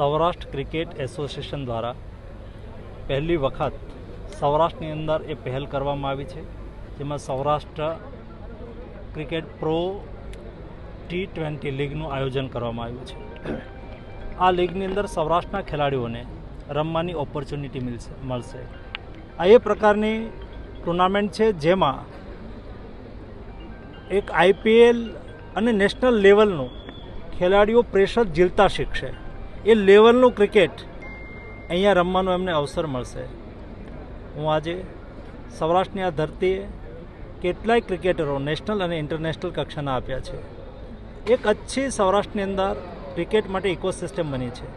Saurashtra cricket association દ્વારા પહેલી વખત સૌરાષ્ટ્રની અંદર એ પહેલ કરવામાં આવી છે, જેમાં Saurashtra cricket pro T twenty લીગનું આયોજન કરવામાં આવ્યું છે. આ લીગની અંદર સૌરાષ્ટ્રના ખેલાડીઓને રમવાની ઓપોર્ચ્યુનિટી મળશે મળશે. આ એ પ્રકારની ટુર્નામેન્ટ છે જેમાં એક આઈપીએલ અને નેશનલ લેવલનું ખેલાડીઓ પ્રેશર ઝીલતા શીખશે. એ લેવલનું ક્રિકેટ અહીંયા રમવાનો એમને અવસર મળશે. હું આજે સૌરાષ્ટ્રની આ ધરતીએ કેટલાય ક્રિકેટરો નેશનલ અને ઇન્ટરનેશનલ કક્ષાના આપ્યા છે. એક અચ્છી સૌરાષ્ટ્રની અંદર ક્રિકેટ માટે ઇકોસિસ્ટમ બની છે.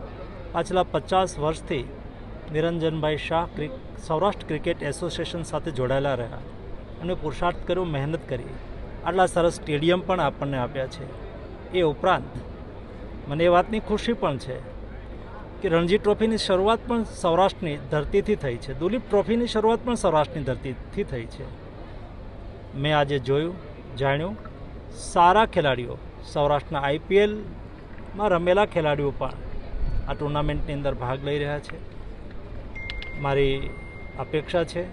પાછલા પચાસ વર્ષથી નિરંજનભાઈ શાહ સૌરાષ્ટ્ર ક્રિકેટ એસોસિએશન સાથે જોડાયેલા રહ્યા અને પુરુષાર્થ કર્યો, મહેનત કરી. આટલા સરસ સ્ટેડિયમ પણ આપણને આપ્યા છે. એ ઉપરાંત મને એ વાતની ખુશી પણ છે કે રણજી ટ્રોફીની શરૂઆત પણ સૌરાષ્ટ્રની ધરતીથી થઈ છે. દુલીપ ટ્રોફીની શરૂઆત પણ સૌરાષ્ટ્રની ધરતીથી થઈ છે. મેં આજે જોયું, જાણ્યું, સારા ખેલાડીઓ. સૌરાષ્ટ્રના આઈપીએલમાં રમેલા ખેલાડીઓ પણ આ ટુર્નામેન્ટની અંદર ભાગ લઈ રહ્યા છે. મારી અપેક્ષા છે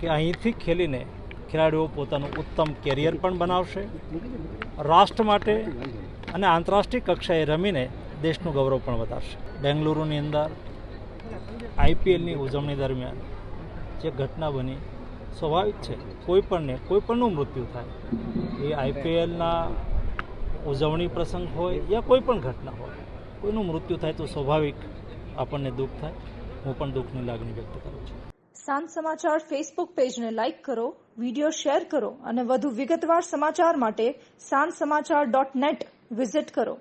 કે અહીંથી ખેલીને ખેલાડીઓ પોતાનું ઉત્તમ કેરિયર પણ બનાવશે. રાષ્ટ્ર માટે અને આંતરરાષ્ટ્રીય કક્ષાએ રમીને દેશનું ગૌરવ પણ વધારશે. બેંગલુરુની અંદર આઈપીએલની ઉજવણી દરમિયાન જે ઘટના બની, સ્વાભાવિક છે, કોઈ પણને, કોઈ પણનું મૃત્યુ થાય. એ આઈપીએલના ઉજવણી પ્રસંગ હોય યા કોઈ પણ ઘટના હોય, કોઈનું મૃત્યુ થાય તો સ્વાભાવિક આપણને દુઃખ થાય. હું પણ દુઃખની લાગણી વ્યક્ત કરું છું. સાંજ સમાચાર ફેસબુક પેજને લાઇક કરો વીડિયો શેર કરો અને વધુ વિગતવાર સમાચાર માટે સાંજ સમાચાર ડોટ નેટ વિઝિટ કરો.